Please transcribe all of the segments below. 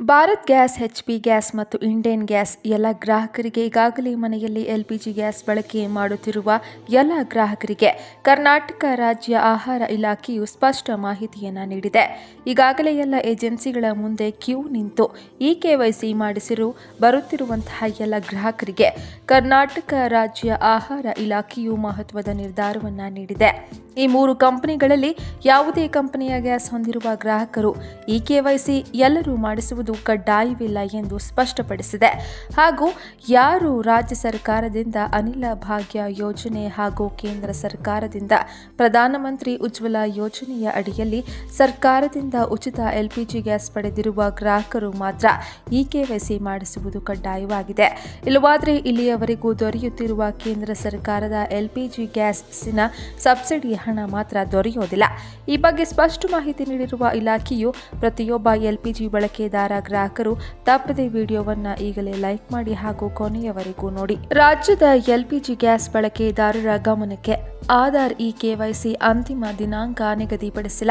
Bharat gas, H P gas ಮತ್ತು Indane gas ಎಲ್ಲ ಗ್ರಾಹಕರಿಗೆ ಈಗಾಗಲೇ ಮನೆಯಲ್ಲಿ ಎಲ್ ಪಿ ಜಿ ಗ್ಯಾಸ್ ಬಳಕೆ ಮಾಡುತ್ತಿರುವ ಎಲ್ಲ ಗ್ರಾಹಕರಿಗೆ ಕರ್ನಾಟಕ ರಾಜ್ಯ ಆಹಾರ ಇಲಾಖೆಯು ಸ್ಪಷ್ಟ ಮಾಹಿತಿಯನ್ನು ನೀಡಿದೆ. ಈಗಾಗಲೇ ಎಲ್ಲ ಏಜೆನ್ಸಿಗಳ ಮುಂದೆ ಕ್ಯೂ ನಿಂತು ಇ ಕೆ ವೈ ಸಿ ಮಾಡಿಸಿರು ಬರುತ್ತಿರುವಂತಹ ಎಲ್ಲ ಗ್ರಾಹಕರಿಗೆ ಕರ್ನಾಟಕ ರಾಜ್ಯ ಆಹಾರ ಇಲಾಖೆಯು ಮಹತ್ವದ ನಿರ್ಧಾರವನ್ನು ನೀಡಿದೆ. ಈ ಮೂರು ಕಂಪನಿಗಳಲ್ಲಿ ಯಾವುದೇ ಕಂಪನಿಯ ಗ್ಯಾಸ್ ಹೊಂದಿರುವ ಗ್ರಾಹಕರು ಇ ಸಿ ಎಲ್ಲರೂ ಮಾಡಿಸುವುದು ಕಡ್ಡಾಯವಿಲ್ಲ ಎಂದು ಸ್ಪಷ್ಟಪಡಿಸಿದೆ. ಹಾಗೂ ಯಾರು ರಾಜ್ಯ ಸರ್ಕಾರದಿಂದ ಅನಿಲ ಭಾಗ್ಯ ಯೋಜನೆ ಹಾಗೂ ಕೇಂದ್ರ ಸರ್ಕಾರದಿಂದ ಪ್ರಧಾನಮಂತ್ರಿ ಉಜ್ವಲ ಯೋಜನೆಯ ಅಡಿಯಲ್ಲಿ ಸರ್ಕಾರದಿಂದ ಉಚಿತ ಎಲ್ಪಿಜಿ ಗ್ಯಾಸ್ ಪಡೆದಿರುವ ಗ್ರಾಹಕರು ಮಾತ್ರ ಇ ಕೆವೈಸಿ ಮಾಡಿಸುವುದು ಕಡ್ಡಾಯವಾಗಿದೆ. ಇಲ್ಲವಾದರೆ ಇಲ್ಲಿಯವರೆಗೂ ದೊರೆಯುತ್ತಿರುವ ಕೇಂದ್ರ ಸರ್ಕಾರದ ಎಲ್ಪಿಜಿ ಗ್ಯಾಸ್ನ ಸಬ್ಸಿಡಿ ಹಣ ಮಾತ್ರ ದೊರೆಯೋದಿಲ್ಲ. ಈ ಬಗ್ಗೆ ಸ್ಪಷ್ಟ ಮಾಹಿತಿ ನೀಡಿರುವ ಇಲಾಖೆಯು ಪ್ರತಿಯೊಬ್ಬ ಎಲ್ಪಿಜಿ ಬಳಕೆದಾರ ಗ್ರಾಹಕರು ತಪ್ಪದೆ ವಿಡಿಯೋವನ್ನ ಈಗಲೇ ಲೈಕ್ ಮಾಡಿ ಹಾಗೂ ಕೊನೆಯವರೆಗೂ ನೋಡಿ. ರಾಜ್ಯದ ಎಲ್ಪಿಜಿ ಗ್ಯಾಸ್ ಬಳಕೆದಾರರ ಗಮನಕ್ಕೆ. ಆಧಾರ್ ಇ ಕೆವೈಸಿ ಅಂತಿಮ ದಿನಾಂಕ ನಿಗದಿಪಡಿಸಿಲ್ಲ.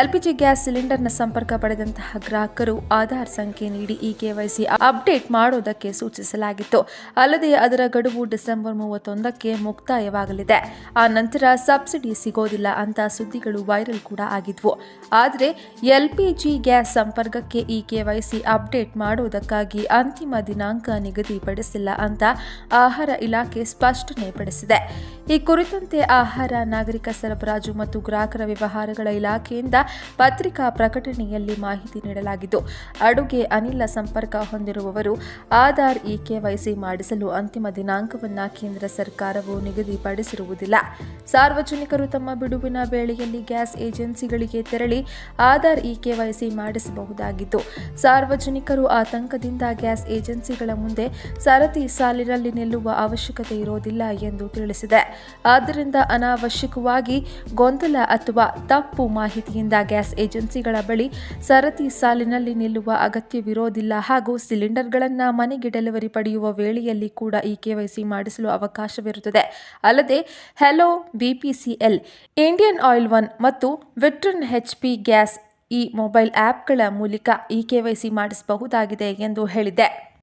ಎಲ್ಪಿಜಿ ಗ್ಯಾಸ್ ಸಿಲಿಂಡರ್ನ ಸಂಪರ್ಕ ಪಡೆದಂತಹ ಗ್ರಾಹಕರು ಆಧಾರ್ ಸಂಖ್ಯೆ ನೀಡಿ ಈ ಕೆವೈಸಿ ಅಪ್ಡೇಟ್ ಮಾಡೋದಕ್ಕೆ ಸೂಚಿಸಲಾಗಿತ್ತು. ಅಲ್ಲದೆ ಅದರ ಗಡುವು ಡಿಸೆಂಬರ್ ಮೂವತ್ತೊಂದಕ್ಕೆ ಮುಕ್ತಾಯವಾಗಲಿದೆ. ಆ ನಂತರ ಸಬ್ಸಿಡಿ ಸಿಗೋದಿಲ್ಲ ಅಂತ ಸುದ್ದಿಗಳು ವೈರಲ್ ಕೂಡ ಆಗಿದ್ವು. ಆದರೆ ಎಲ್ಪಿಜಿ ಗ್ಯಾಸ್ ಸಂಪರ್ಕಕ್ಕೆ ಈ ಕೆವೈಸಿ ಅಪ್ಡೇಟ್ ಮಾಡೋದಕ್ಕಾಗಿ ಅಂತಿಮ ದಿನಾಂಕ ನಿಗದಿಪಡಿಸಿಲ್ಲ ಅಂತ ಆಹಾರ ಇಲಾಖೆ ಸ್ಪಷ್ಟನೆ ಪಡಿಸಿದೆ. ಈ ಕುರಿತಂತೆ ಆಹಾರ, ನಾಗರಿಕ ಸರಬರಾಜು ಮತ್ತು ಗ್ರಾಹಕರ ವ್ಯವಹಾರಗಳ ಇಲಾಖೆಯಿಂದ ಪತ್ರಿಕಾ ಪ್ರಕಟಣೆಯಲ್ಲಿ ಮಾಹಿತಿ ನೀಡಲಾಗಿದ್ದು, ಅಡುಗೆ ಅನಿಲ ಸಂಪರ್ಕ ಹೊಂದಿರುವವರು ಆಧಾರ್ ಇ ಕೆವೈಸಿ ಮಾಡಿಸಲು ಅಂತಿಮ ದಿನಾಂಕವನ್ನು ಕೇಂದ್ರ ಸರ್ಕಾರವು ನಿಗದಿಪಡಿಸಿರುವುದಿಲ್ಲ. ಸಾರ್ವಜನಿಕರು ತಮ್ಮ ಬಿಡುವಿನ ವೇಳೆಯಲ್ಲಿ ಗ್ಯಾಸ್ ಏಜೆನ್ಸಿಗಳಿಗೆ ತೆರಳಿ ಆಧಾರ್ ಇ ಕೆವೈಸಿ ಮಾಡಿಸಬಹುದಾಗಿದ್ದು ಸಾರ್ವಜನಿಕರು ಆತಂಕದಿಂದ ಗ್ಯಾಸ್ ಏಜೆನ್ಸಿಗಳ ಮುಂದೆ ಸರತಿ ಸಾಲಿನಲ್ಲಿ ನಿಲ್ಲುವ ಅವಶ್ಯಕತೆ ಇರೋದಿಲ್ಲ ಎಂದು ತಿಳಿಸಿದೆ. ಆದ್ದರಿಂದ ಅನಾವಶ್ಯಕವಾಗಿ ಗೊಂದಲ ಅಥವಾ ತಪ್ಪು ಮಾಹಿತಿಯಿಂದ ಗ್ಯಾಸ್ ಏಜೆನ್ಸಿಗಳ ಬಳಿ ಸರತಿ ಸಾಲಿನಲ್ಲಿ ನಿಲ್ಲುವ ಅಗತ್ಯವಿರೋದಿಲ್ಲ ಹಾಗೂ ಸಿಲಿಂಡರ್ಗಳನ್ನು ಮನೆಗೆ ಡೆಲಿವರಿ ಪಡೆಯುವ ವೇಳೆಯಲ್ಲಿ ಕೂಡ ಈ ಕೆವೈಸಿ ಮಾಡಿಸಲು ಅವಕಾಶವಿರುತ್ತದೆ. ಅಲ್ಲದೆ, hello BPCL Indian oil one ಮತ್ತು ವಿಟ್ರನ್ ಎಚ್ ಪಿ ಗ್ಯಾಸ್ ಈ ಮೊಬೈಲ್ ಆ್ಯಪ್ಗಳ ಮೂಲಕ ಈ ಕೆವೈಸಿ ಮಾಡಿಸಬಹುದಾಗಿದೆ ಎಂದು ಹೇಳಿದೆ.